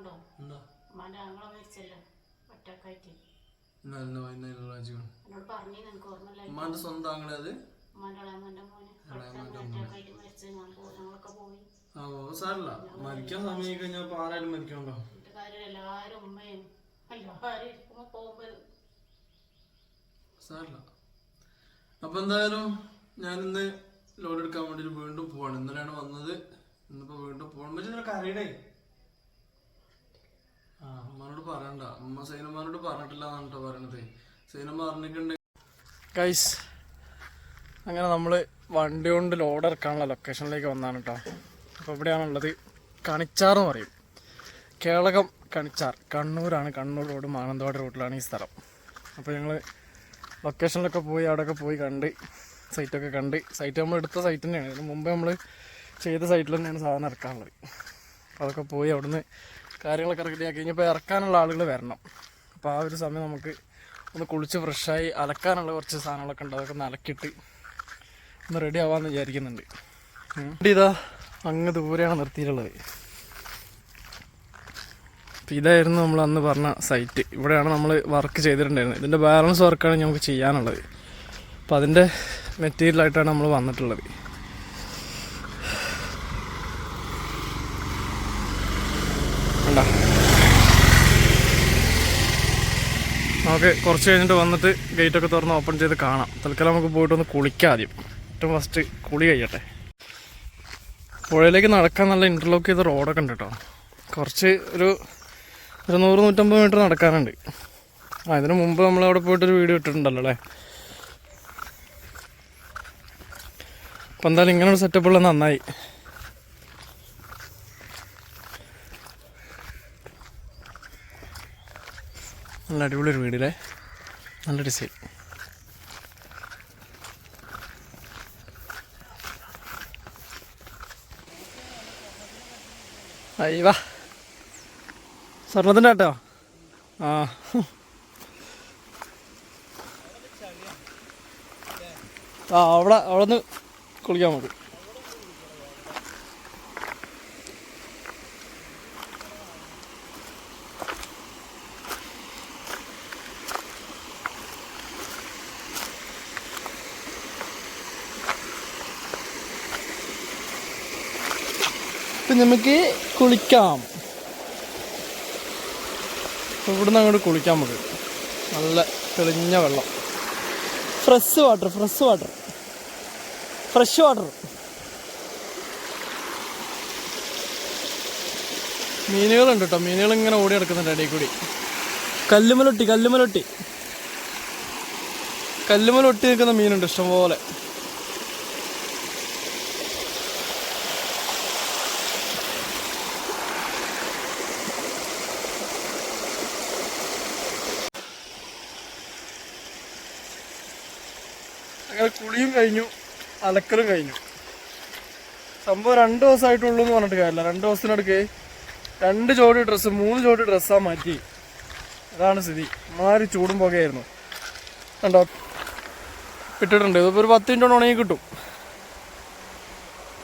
ഉണ്ടോ? ആങ്ങളെ മരിച്ചല്ലോ. ഒറ്റക്കായിട്ട്. എന്നോട് പറഞ്ഞു നിനക്ക് ഓർമ്മയില്ല. ഉമ്മാന്റെ സ്വന്തം ആങ്ങളെ അത്? സാറില്ല മരിക്കാൻ സമയം കഴിഞ്ഞാൽ ആരായാലും മരിക്കണ്ടോ എല്ലാരും ഉമ്മയും സാറില്ല അപ്പൊ എന്തായാലും ഞാൻ ഇന്ന് ലോഡ് എടുക്കാൻ വേണ്ടി വീണ്ടും പോവാണ്. ഇന്നലെയാണ് വന്നത്. ഇന്നിപ്പോ വീണ്ടും പോകണം പറ്റുന്ന അറിയണേ. അമ്മനോട് പറയണ്ട. അമ്മ സൈനമ്മനോട് പറഞ്ഞിട്ടില്ല എന്നാണ് പറയണത്. ഗൈസ് അങ്ങനെ നമ്മൾ വണ്ടി കൊണ്ട് ലോഡ് ഇറക്കാനുള്ള ലൊക്കേഷനിലേക്ക് വന്നാണ് കേട്ടോ അപ്പോൾ ഇവിടെയാണുള്ളത് കണിച്ചാർ എന്ന് പറയും. കേളകം കണിച്ചാർ. കണ്ണൂരാണ്. കണ്ണൂർ റോഡ് മാനന്തവാടി റോഡിലാണ് ഈ സ്ഥലം. അപ്പോൾ ഞങ്ങൾ ലൊക്കേഷനിലൊക്കെ പോയി അവിടെയൊക്കെ പോയി കണ്ട് സൈറ്റൊക്കെ കണ്ട്. സൈറ്റ് നമ്മൾ എടുത്ത സൈറ്റ് തന്നെയാണ്. ഇതിന് മുമ്പ് നമ്മൾ ചെയ്ത സൈറ്റിൽ തന്നെയാണ് സാധനം ഇറക്കാനുള്ളത്. അപ്പോൾ അതൊക്കെ പോയി അവിടുന്ന് കാര്യങ്ങളൊക്കെ റെഡിയാക്കി കഴിഞ്ഞപ്പോൾ ഇറക്കാനുള്ള ആളുകൾ വരണം. അപ്പോൾ ആ ഒരു സമയം നമുക്ക് ഒന്ന് കുളിച്ച് ഫ്രഷായി അലക്കാനുള്ള കുറച്ച് സാധനങ്ങളൊക്കെ ഉണ്ട്. അതൊക്കെ ഒന്ന് ഒന്ന് റെഡി ആവാമെന്ന് വിചാരിക്കുന്നുണ്ട്. ഇതാ അങ്ങ് ദൂരെയാണ് നിർത്തിയിട്ടുള്ളത്. അപ്പോൾ ഇതായിരുന്നു നമ്മൾ അന്ന് പറഞ്ഞ സൈറ്റ് ഇവിടെയാണ് നമ്മൾ വർക്ക് ചെയ്തിട്ടുണ്ടായിരുന്നത്. ഇതിന്റെ ബാലൻസ് വർക്കാണ് നമുക്ക് ചെയ്യാനുള്ളത്. അപ്പോൾ അതിന്റെ മെറ്റീരിയലായിട്ടാണ് നമ്മൾ വന്നിട്ടുള്ളത്. നമുക്ക് കുറച്ച് കഴിഞ്ഞിട്ട് വന്നിട്ട് ഗേറ്റൊക്കെ തുറന്ന് ഓപ്പൺ ചെയ്ത് കാണാം. തൽക്കാലം നമുക്ക് പോയിട്ട് ഒന്ന് കുളിക്കാം ആദ്യം. ഏറ്റവും ഫസ്റ്റ് കുളി കഴിയട്ടെ. പുഴയിലേക്ക് നടക്കാൻ നല്ല ഇന്റർലോക്ക് ചെയ്ത റോഡൊക്കെ ഉണ്ട് കേട്ടോ. കുറച്ച് ഒരു ഒരു നൂറ് നൂറ്റമ്പത് മീറ്റർ നടക്കാനുണ്ട്. ആ ഇതിന് മുമ്പ് നമ്മൾ അവിടെ പോയിട്ടൊരു വീഡിയോ ഇട്ടിട്ടുണ്ടല്ലോ അല്ലേ? അപ്പം എന്തായാലും ഇങ്ങനെ ഒരു സെറ്റപ്പ് ഉള്ളത് നന്നായി. നല്ല അടിപൊളി ഒരു വീടില്ലേ? നല്ല ഡിസൈൻ അയ്യവാ സ്വർണത്തിന്റെ കേട്ടോ ആ. ആ അവിടെ അവിടെ നിന്ന് കുളിക്കാൻ മതി. ഇപ്പം നമുക്ക് കുളിക്കാം. ഇവിടുന്ന് അങ്ങോട്ട് കുളിക്കാൻ നമുക്ക് നല്ല തെളിഞ്ഞ വെള്ളം. Fresh water fresh water fresh water മീനുകളുണ്ട് കേട്ടോ. മീനുകൾ ഇങ്ങനെ ഓടി നടക്കുന്നുണ്ട് ഇടയിൽ കൂടി. കല്ലുമലൊട്ടി കല്ലുമലൊട്ടി കല്ലുമലൊട്ടി നിൽക്കുന്ന മീനുണ്ട് ഇഷ്ടംപോലെ അങ്ങനെ കുളിയും കഴിഞ്ഞു അലക്കലും കഴിഞ്ഞു. സംഭവം രണ്ട് ദിവസമായിട്ടുള്ളൂ എന്ന് പറഞ്ഞിട്ട് കാര്യമില്ല. രണ്ട് ദിവസത്തിനടുക്ക് രണ്ട് ജോഡി ഡ്രസ്സ് മൂന്ന് ജോഡി ഡ്രസ്സാ മാറ്റി. അതാണ് സ്ഥിതി. മാറി ചൂടും പുകയായിരുന്നു. കണ്ടോ? ഇട്ടിട്ടുണ്ട്. ഇതിപ്പോൾ ഒരു പത്ത് മിനിറ്റ് കൊണ്ട് ഉണങ്ങി കിട്ടും.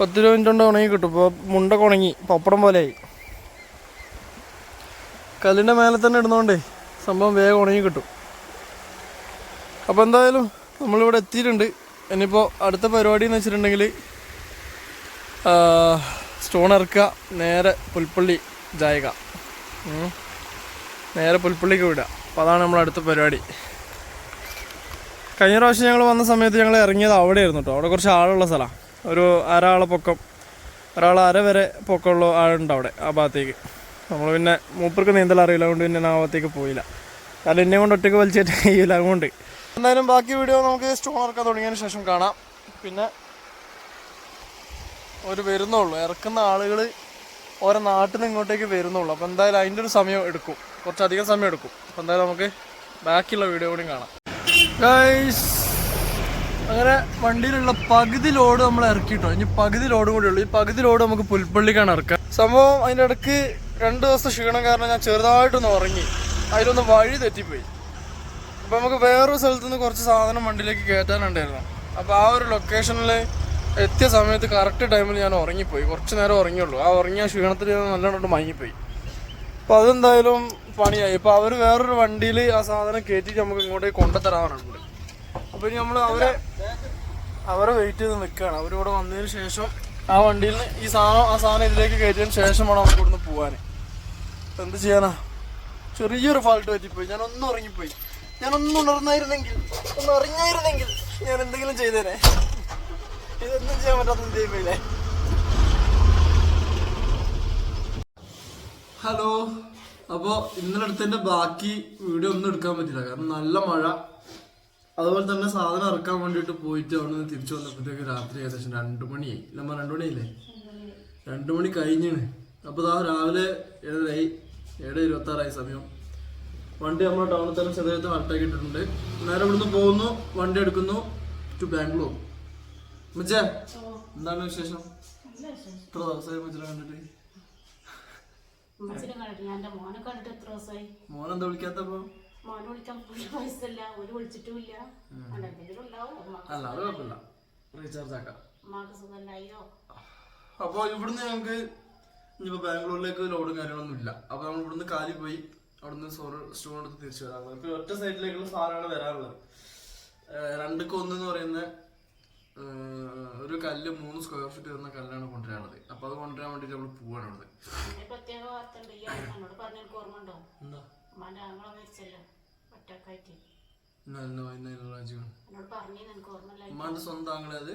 പത്ത് ഇരുപത് മിനിറ്റ് കൊണ്ട് ഉണങ്ങി കിട്ടും. ഇപ്പോൾ മുണ്ടൊക്കെ ഉണങ്ങി. പപ്പടം പോലെയായി കല്ലിന്റെ മേലെ തന്നെ ഇടുന്നോണ്ടേ സംഭവം വേഗം ഉണങ്ങി കിട്ടും. അപ്പോൾ എന്തായാലും നമ്മളിവിടെ എത്തിയിട്ടുണ്ട്. ഇനിയിപ്പോൾ അടുത്ത പരിപാടി എന്ന് വെച്ചിട്ടുണ്ടെങ്കിൽ സ്റ്റോൺ ഇറക്കുക നേരെ പുൽപ്പള്ളി ജായക. നേരെ പുൽപ്പള്ളിക്ക് വിടുക. അപ്പോൾ അതാണ് നമ്മൾ അടുത്ത പരിപാടി. കഴിഞ്ഞ പ്രാവശ്യം ഞങ്ങൾ വന്ന സമയത്ത് ഞങ്ങൾ ഇറങ്ങിയത് അവിടെയായിരുന്നു കേട്ടോ അവിടെ കുറച്ച് ആളുള്ള സ്ഥലമാണ് ഒരു അരാളെ പൊക്കം. ഒരാൾ അര വരെ പൊക്കമുള്ള ആളുണ്ട് അവിടെ ആ ഭാഗത്തേക്ക്. നമ്മൾ പിന്നെ മൂപ്പർക്ക് നീന്തൽ അറിയില്ല. അതുകൊണ്ട് പിന്നെ ആ ഭാഗത്തേക്ക് പോയില്ല. കാരണം എന്നെ കൊണ്ട് ഒറ്റയ്ക്ക് വലിച്ചിട്ട് കഴിയില്ല അതുകൊണ്ട് എന്തായാലും ബാക്കി വീഡിയോ നമുക്ക് സ്റ്റോൺ ഇറക്കാൻ തുടങ്ങിയതിന് ശേഷം കാണാം. പിന്നെ ഒരു വരുന്നുള്ളൂ. ഇറക്കുന്ന ആളുകൾ ഓരോ നാട്ടിൽ നിന്ന് ഇങ്ങോട്ടേക്ക് വരുന്നുള്ളൂ. അപ്പോൾ എന്തായാലും അതിന്റെ ഒരു സമയം എടുക്കും. കുറച്ചധികം സമയം എടുക്കും. അപ്പോൾ എന്തായാലും നമുക്ക് ബാക്കിയുള്ള വീഡിയോ കൂടി കാണാം. ഗൈസ് അങ്ങനെ വണ്ടിയിലുള്ള പകുതി ലോഡ് നമ്മൾ ഇറക്കിയിട്ടോ. ഇനി പകുതി ലോഡും കൂടി ഉള്ളൂ. ഈ പകുതി ലോഡ് നമുക്ക് പുൽപ്പള്ളിക്കാണ് ഇറക്കുക സംഭവം അതിന്റെ ഇടയ്ക്ക് രണ്ട് ദിവസം ക്ഷീണം കാരണം ഞാൻ ചെറുതായിട്ടൊന്ന് ഉറങ്ങി. അതിലൊന്ന് വഴി തെറ്റിപ്പോയി. അപ്പോൾ നമുക്ക് വേറൊരു സ്ഥലത്ത് നിന്ന് കുറച്ച് സാധനം വണ്ടിയിലേക്ക് കയറ്റാനുണ്ടായിരുന്നു. അപ്പോൾ ആ ഒരു ലൊക്കേഷനിൽ എത്തിയ സമയത്ത് കറക്റ്റ് ടൈമിൽ ഞാൻ ഉറങ്ങിപ്പോയി. കുറച്ച് നേരം ഉറങ്ങിയുള്ളൂ. ആ ഉറങ്ങിയ ക്ഷീണത്തിൽ ഞാൻ നല്ലോണം മയങ്ങിപ്പോയി. അപ്പൊ അതെന്തായാലും പണിയായി. ഇപ്പൊ അവർ വേറൊരു വണ്ടിയിൽ ആ സാധനം കയറ്റിയിട്ട് നമുക്ക് ഇങ്ങോട്ടേക്ക് കൊണ്ടുത്തരാറുണ്ട് അപ്പൊ ഇനി നമ്മൾ അവരെ അവരെ വെയിറ്റ് ചെയ്ത് നിൽക്കുകയാണ് അവരിവിടെ വന്നതിന് ശേഷം ആ വണ്ടിയിൽ നിന്ന് ഈ സാധനം ആ സാധനം ഇതിലേക്ക് കയറ്റിയതിന് ശേഷമാണ് നമുക്ക് ഇവിടുന്ന് ഇപ്പൊ എന്ത് ചെയ്യാനാ? ചെറിയൊരു ഫാൾട്ട് പറ്റിപ്പോയി. ഞാൻ ഒന്നും ഉറങ്ങിപ്പോയി. ഞാൻ ഒന്നും ഉണർന്നായിരുന്നെങ്കിൽ ഒന്ന് അറിഞ്ഞായിരുന്നെങ്കിൽ ഞാൻ എന്തെങ്കിലും ചെയ്തേനെ. ഇതൊന്നും ചെയ്യാൻ പറ്റാത്ത എന്ത് ഹലോ അപ്പോൾ ഇന്നലെ എടുത്തതിന്റെ ബാക്കി വീഡിയോ ഒന്നും എടുക്കാൻ പറ്റില്ല കാരണം നല്ല മഴ. അതുപോലെ തന്നെ സാധനം ഇറക്കാൻ വേണ്ടിയിട്ട് പോയിട്ട് അവിടെ നിന്ന് തിരിച്ചു വന്നപ്പോഴത്തേക്ക് രാത്രി ഏകദേശം രണ്ടു മണിയായി. നമ്മ രണ്ട് മണിയായില്ലേ രണ്ട് മണി കഴിഞ്ഞാണ് അപ്പോൾ ആ രാവിലെ ഏഴരായി ഏഴ് ഇരുപത്തി ആറായി സമയം. വണ്ടി നമ്മൾ ടൗണിൽ തന്നെ ചെറുതായിട്ട് ഹർട്ടാക്കി ഇട്ടിട്ടുണ്ട്. നേരെ ഇവിടുന്ന് പോകുന്നു വണ്ടി എടുക്കുന്നു ടു ബാംഗ്ലൂർ മച്ചേ എന്താണ് വിശേഷം? എത്ര ദിവസമായി മച്ചിനെ കണ്ടിട്ട്? ദിവസമായി? മോനെന്താ വിളിക്കാത്തപ്പോ? അല്ല അത് കുഴപ്പമില്ല. റീചാർജ് ആക്കാം. ഉമ്മാക്ക് സുഖമില്ലായോ അപ്പൊ ഇവിടുന്ന് ഞങ്ങൾക്ക് ഇനി ബാംഗ്ലൂരിലേക്ക് ലോഡും കാര്യങ്ങളൊന്നും ഇല്ല. അപ്പൊ നമ്മൾ ഇവിടുന്ന് കാലി പോയി അവിടുന്ന് സോറ് സ്റ്റോൺ എടുത്ത് തിരിച്ചു വരാം. നമുക്ക് ഒറ്റ സൈഡിലേക്കുള്ള സാധനമാണ് വരാറുള്ളത്. രണ്ട് രണ്ടുക്ക് ഒന്ന് എന്ന് പറയുന്ന ഒരു കല്ല് മൂന്ന് സ്ക്വയർ ഫീറ്റ് വരുന്ന കല്ലാണ് കൊണ്ടുവരാനുള്ളത്. അപ്പൊ അത് കൊണ്ടുവരാൻ വേണ്ടിട്ട് നമ്മൾ പോവാണ് അവിടെ പ്രത്യേക ഈ പറഞ്ഞ ഓർമ്മ ഉണ്ടോ? മരിച്ചല്ലോ. ഒറ്റക്കായിട്ട്. എന്നോട് പറഞ്ഞു ഉമ്മാന്റെ സ്വന്തം ആങ്ങളെ അത്?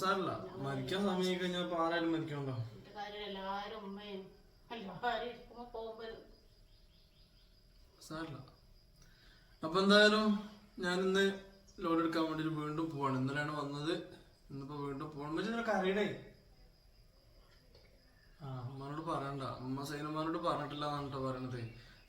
സാറില്ല മരിക്കാൻ സമയം കഴിഞ്ഞാൽ ഇപ്പൊ ആരായാലും മരിക്കണല്ലോ അപ്പൊ എന്തായാലും ഞാൻ ഇന്ന് ലോഡ് എടുക്കാൻ വേണ്ടി വീണ്ടും പോവാണ്. ഇന്നലെയാണ് വന്നത്. ഇന്നിപ്പോ വീണ്ടും പോകണം വെച്ചാൽ അറിയണേ ആ അമ്മനോട് പറയണ്ട. അമ്മ സൈനമ്മനോട് പറഞ്ഞിട്ടില്ല എന്നാണ് കേട്ടോ പറയണത്.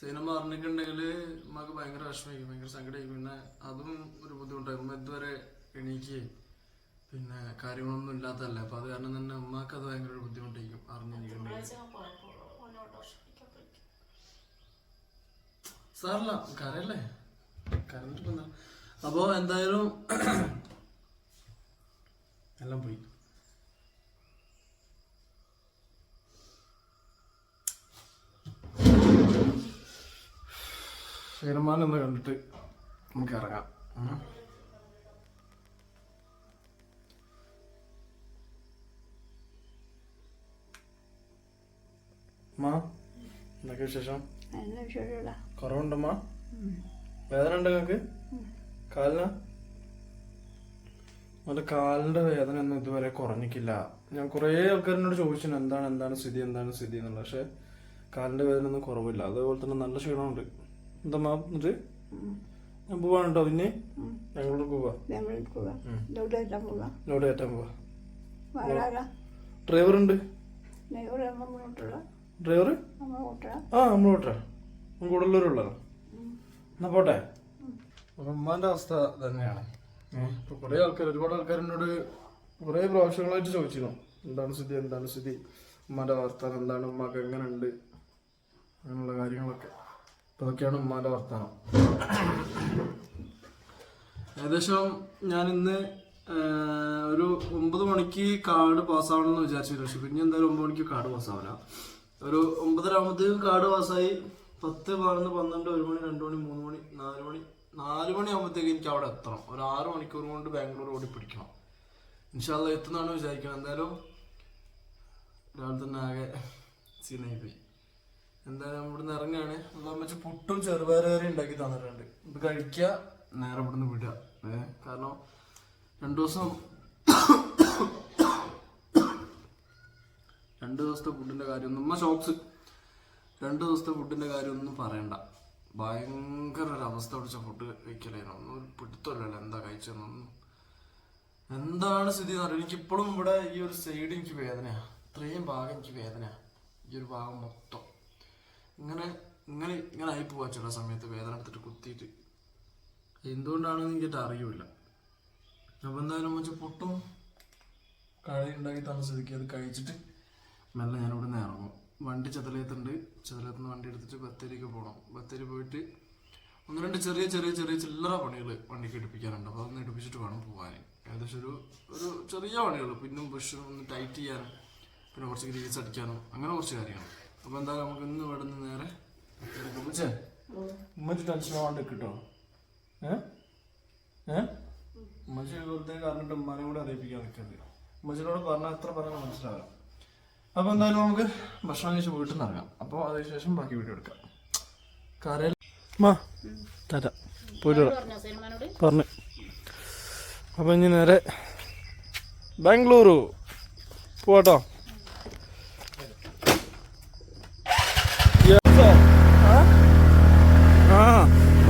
സൈനമ്മ പറഞ്ഞിട്ടുണ്ടെങ്കിൽ അമ്മയ്ക്ക് ഭയങ്കര വിഷമിക്കും ഭയങ്കര സങ്കടമായി പിന്നെ അതും ഒരു ബുദ്ധിമുട്ടായി അമ്മ ഇതുവരെ എണീക്കുകയും പിന്നെ കാര്യങ്ങളൊന്നും ഇല്ലാത്തതല്ല? അപ്പൊ അത് കാരണം തന്നെ ഉമ്മാക്ക് അത് ഭയങ്കര ബുദ്ധിമുട്ടായിരിക്കും. അറിഞ്ഞിരിക്കണ്ടെങ്കിൽ സാറല്ല കരയല്ലേ? കരഞ്ഞിട്ട് എന്താ? അപ്പോ എന്തായാലും എല്ലാം പോയി. തീരുമാനം ഒന്ന് കണ്ടിട്ട് നമുക്ക് ഇറങ്ങാം. അമ്മ എന്തൊക്കെ വിശേഷം? കുറവുണ്ടമ്മ? വേദന ഉണ്ട് നിങ്ങക്ക് കാലിന്? അവന്റെ കാലിന്റെ വേദന ഒന്നും ഇതുവരെ കുറഞ്ഞിക്കില്ല ഞാൻ കുറേ ആൾക്കാരിനോട് ചോദിച്ചു എന്താണ് എന്താണ് സ്ഥിതി എന്താണ് സ്ഥിതി എന്നുള്ളത്. പക്ഷെ കാലിന്റെ വേദന ഒന്നും കുറവില്ല. അതേപോലെ തന്നെ നല്ല ക്ഷീണമുണ്ട്. എന്താ മാ എന്നിട്ട് ഞാൻ പോവാണ് കേട്ടോ പിന്നെ? ഞങ്ങളോട് പോവാ. ലോഡ് കയറ്റാൻ പോവാ? ഡ്രൈവർ ഉണ്ട് ഡ്രൈവർ ഡ്രൈവർ ആ നമ്മൾ ഓട്ടെ കൂടുതലുള്ളതാണ് എന്നാ പോട്ടെ? ഉമ്മാന്റെ അവസ്ഥ തന്നെയാണ്. ഇപ്പൊ കുറെ ആൾക്കാർ ഒരുപാട് ആൾക്കാർ എന്നോട് കുറെ പ്രാവശ്യങ്ങളായിട്ട് ചോദിച്ചിരുന്നു. എന്താണ് സ്ഥിതി? എന്താണ് സ്ഥിതി? ഉമ്മാന്റെ വർത്താനം എന്താണ്? ഉമ്മാക്ക് എങ്ങനെ ഉണ്ട് അങ്ങനെയുള്ള കാര്യങ്ങളൊക്കെ. അപ്പൊ അതൊക്കെയാണ് ഉമ്മാന്റെ വർത്താനം. ഏകദേശം ഞാൻ ഇന്ന് ഒരു ഒമ്പത് മണിക്ക് കാർഡ് പാസ്സാവണമെന്ന് വിചാരിച്ചിരുന്നു. പക്ഷെ പിന്നെ എന്തായാലും ഒമ്പത് മണിക്ക് കാർഡ് പാസ്സാവില്ല. ഒരു ഒമ്പതര ആകുമ്പോഴത്തേക്കും കാർഡ് പാസ്സായി. പത്ത് പതിനൊന്ന് പന്ത്രണ്ട് ഒരു മണി രണ്ട് മണി മൂന്ന് മണി നാല് മണി നാല് മണി ആകുമ്പോഴത്തേക്ക് എനിക്ക് അവിടെ എത്തണം. ഒരു ആറ് മണിക്കൂർ കൊണ്ട് ബാംഗ്ലൂർ ഓടി പിടിക്കണം. ഇൻഷാല്ല എത്തുന്നതാണ് വിചാരിക്കണം എന്തായാലും രാവിലെ തന്നെ ആകെ സീനായി പോയി എന്തായാലും ഇവിടുന്ന് ഇറങ്ങുകയാണ് അതാകുമ്പോൾ പുട്ടും പുട്ടും വരെ ഉണ്ടാക്കി തന്നിട്ടുണ്ട്. ഇത് കഴിക്കുക നേരെ ഇവിടുന്ന് വിടുക. കാരണം രണ്ടു ദിവസം രണ്ട് ദിവസത്തെ ഫുഡിന്റെ കാര്യം നമ്മ ഷോപ്സ് രണ്ട് ദിവസത്തെ കാര്യം ഒന്നും പറയണ്ട. ഭയങ്കര ഒരു അവസ്ഥ പിടിച്ച ഫുഡ് കഴിക്കലായിരുന്നു ഒന്നും ഒരു എന്താ കഴിച്ചതെന്നൊന്നും. എന്താണ് സ്ഥിതി എന്ന് അറിയാം എനിക്കിപ്പോഴും ഇവിടെ ഈ ഒരു സൈഡ് എനിക്ക് വേദനയാണ് ഇത്രയും ഭാഗം എനിക്ക് വേദനയാണ് ഈ ഒരു ഭാഗം മൊത്തം. ഇങ്ങനെ ഇങ്ങനെ ഇങ്ങനെ ആയി പോവാ ചില സമയത്ത് വേദന എടുത്തിട്ട് കുത്തിയിട്ട്. എന്തുകൊണ്ടാണെന്ന് എനിക്കിട്ട് അറിയൂല അപ്പൊ എന്തായാലും വെച്ചാൽ പൊട്ടും കഴി ഉണ്ടാക്കി തന്ന അത് കഴിച്ചിട്ട് മെല്ലെ ഞാൻ ഇവിടെ നിന്ന് ഇറങ്ങും. വണ്ടി ചതലയത്തുണ്ട് ചതലയത്തു നിന്ന് വണ്ടി എടുത്തിട്ട് ബത്തേരിക്ക് പോകണം ബത്തേരി പോയിട്ട് ഒന്ന് രണ്ട് ചെറിയ ചെറിയ ചെറിയ ചില്ലറ പണികൾ വണ്ടിക്ക് എടുപ്പിക്കാനുണ്ട്. അപ്പോൾ അതൊന്ന് എടുപ്പിച്ചിട്ട് വേണം പോകാൻ ഏകദേശം ഒരു ഒരു ചെറിയ പണികൾ. പിന്നും പുഷും ഒന്ന് ടൈറ്റ് ചെയ്യാനും പിന്നെ കുറച്ച് ഗ്രീസ് അടിക്കാനും അങ്ങനെ കുറച്ച് കാര്യങ്ങൾ. അപ്പോൾ എന്തായാലും നമുക്ക് ഇന്ന് ഇവിടെ നിന്ന് നേരെ ഉമ്മച്ചേ ടെൻഷൻ ആവാണ്ട് കിട്ടോ ഏ? ഏ? ഉമ്മച്ചി വെറുതെ കാരണം ഉമ്മാനെ കൂടെ അറിയിപ്പിക്കാൻ നിൽക്കരുത്. ഉമ്മച്ചിനോട് പറഞ്ഞാൽ എത്ര പറഞ്ഞാൽ മനസ്സിലാവില്ല. അപ്പോൾ എന്തായാലും നമുക്ക് ഭക്ഷണം കഴിച്ച് വീട്ടിൽ നിന്ന് ഇറങ്ങാം. അപ്പോൾ അതിനുശേഷം ബാക്കി വീഡിയോ എടുക്കാം. കരയിൽ മാ ടാറ്റ പോയിട്ട് പറഞ്ഞോ. അപ്പം ഇനി നേരെ ബാംഗ്ലൂരു പോട്ടോ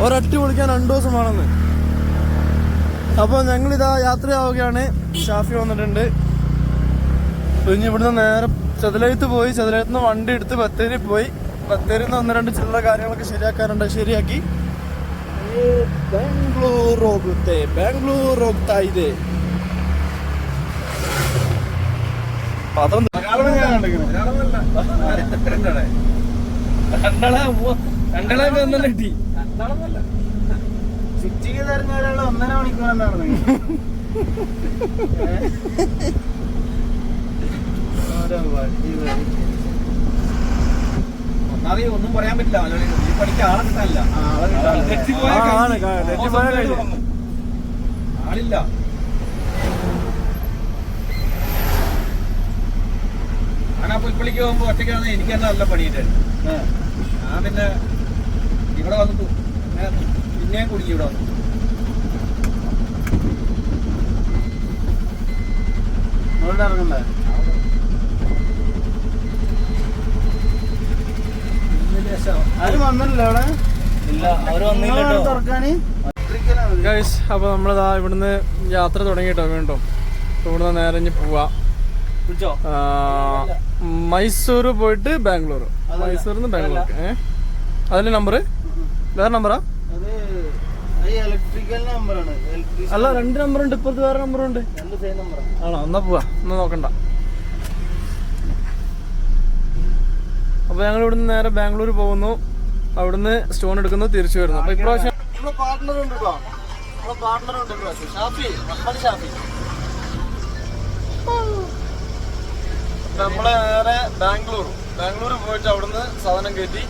ഒരട്ടി വിളിക്കാൻ രണ്ടു ദിവസം വേണമെന്ന്. അപ്പോൾ ഞങ്ങളിതാ യാത്രയാവുകയാണ്. ഷാഫി വന്നിട്ടുണ്ട്. ഇനി ഇവിടുന്ന് നേരെ ചതിലയത്ത് പോയി ചതിലയത്ത് വണ്ടി എടുത്ത് ബത്തേരി പോയി. ബത്തേരിയിൽ ഒന്ന് രണ്ട് ചില്ലറ കാര്യങ്ങളൊക്കെ ശരിയാക്കാറുണ്ട് ശരിയാക്കി. ബാംഗ്ലൂർ റോഡത്തെ ബാംഗ്ലൂർ റോഡത്തായത് പത്രം രണ്ടളെ. ഒന്നല്ല കിട്ടി ഒന്നര മണിക്കൂർ എന്താണ് ഒന്നാമത് ഒന്നും പറയാൻ പറ്റില്ല. ഈ പണിക്ക് ആളെ കിട്ടാനില്ല. ആളില്ല ഞാൻ ആ പുൽപ്പള്ളിക്ക് പോകുമ്പോ ഒറ്റയ്ക്കാണ് എനിക്ക് തന്നെ നല്ല പണിയിട്ട് ഞാൻ പിന്നെ ഇവിടെ വന്നിട്ടു പിന്നെയും കുടുങ്ങി ഇവിടെ വന്നു. ഗൈസ് അപ്പോൾ നമ്മളിതാ ഇവിടുന്ന് യാത്ര തുടങ്ങിയിട്ടോ വീണ്ടും. ഇവിടുന്ന് നേരെ ഇനി പോവാ. മൈസൂര് മൈസൂർ പോയിട്ട് ബാംഗ്ലൂർ മൈസൂരിൽ നിന്ന് ബാംഗ്ലൂർ അതിന്റെ നമ്പർ വേറെ നമ്പറാ? അല്ല രണ്ട് നമ്പർ ഉണ്ട് ഇപ്പുറത്ത് വേറെ നമ്പർ ഉണ്ട് ആണോ? എന്നാ പോവാ. എന്നാ നോക്കണ്ട. അപ്പൊ ഞങ്ങൾ ഇവിടുന്ന് നേരെ ബാംഗ്ലൂർ പോകുന്നു. അവിടുന്ന് സ്റ്റോൺ എടുക്കുന്നു തിരിച്ചു വരുന്നു. അപ്പൊ ഇപ്രാവശ്യം നമ്മളെ ഉണ്ട് ഉണ്ട് നേരെ ബാംഗ്ലൂർ. ബാംഗ്ലൂർ പോയിട്ട് അവിടുന്ന് സാധനം കയറ്റി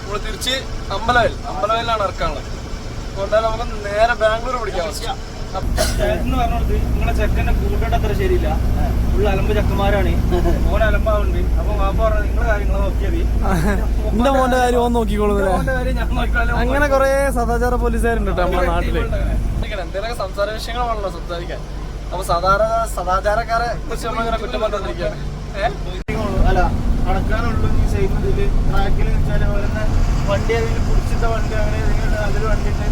നമ്മൾ തിരിച്ച് അമ്പലവയൽ. അമ്പലവയലാണ് ഇറക്കാനുള്ളത്. എന്തായാലും നമുക്ക് നേരെ ബാംഗ്ലൂർ പിടിക്കാൻ പിടിക്കാം എന്ന് പറഞ്ഞോടത്ത് നിങ്ങളെ ചെക്കന്റെ കൂട്ടിട്ട് അത്ര ശരിയില്ല. ഉള്ള അലമ്പ് ചെക്കന്മാരാണ്. ഓൻ അലമ്പാവുണ്ട്. അപ്പൊ വാപ്പ പറഞ്ഞ നിങ്ങളെ കാര്യങ്ങൾ നോക്കിയത് എന്റെ മോന്റെ കാര്യം ഓൻ നോക്കിക്കോളൂ അങ്ങനെ കൊറേ സദാചാര പോലീസുകാരുണ്ട് നമ്മുടെ നാട്ടിൽ. എന്തെങ്കിലും സംസാര വിഷയങ്ങളാണല്ലോ സംസാരിക്കാൻ. അപ്പൊ സാധാരണ സദാചാരക്കാരെ കുറിച്ച് നമ്മളിങ്ങനെ കുറ്റം പറഞ്ഞോണ്ടിരിക്കുകയാണ് ഏഹ് അല്ല അടക്കാനുള്ളൂ ഈ സൈഡ് ഇതിൽ. ട്രാക്കിൽ വെച്ചാൽ ഓരോന്ന് വണ്ടി അതിൽ പിടിച്ചിട്ട വണ്ടി അങ്ങനെ അതിൽ നല്ലൊരു വണ്ടി ഉണ്ട്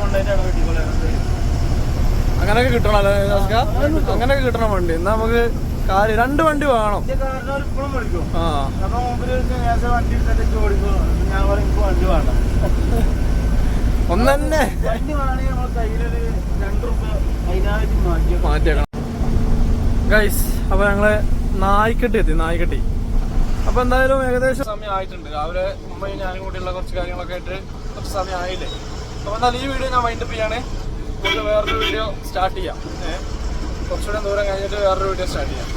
കൊണ്ടായിട്ടാണ് വെട്ടിക്കൊള്ളുന്നത് അങ്ങനെയൊക്കെ കിട്ടണം അല്ലേ അങ്ങനെയൊക്കെ കിട്ടണം വണ്ടി. എന്നാ നമുക്ക് കാര്യം രണ്ട് വണ്ടി വേണം. ആ. ഒന്നെ മാറ്റിയേക്കണം ഗൈസ് അപ്പൊ ഞങ്ങൾ നായിക്കെട്ടി എത്തി നായിക്കെട്ടി. അപ്പൊ എന്തായാലും ഏകദേശം സമയം ആയിട്ടുണ്ട്. രാവിലെ ഉമ്മയും ഞാനും കൂടിയുള്ള കുറച്ച് കാര്യങ്ങളൊക്കെ ആയിട്ട് കുറച്ച് സമയം ആയില്ലേ? അപ്പൊ എന്തായാലും ഈ വീഡിയോ ഞാൻ വൈൻഡപ്പ് ചെയ്യാണ്. നമുക്ക് വേറൊരു വീഡിയോ സ്റ്റാർട്ട് ചെയ്യാം. കുറച്ചുകൂടെ ദൂരം കഴിഞ്ഞിട്ട് വേറൊരു വീഡിയോ സ്റ്റാർട്ട് ചെയ്യാം.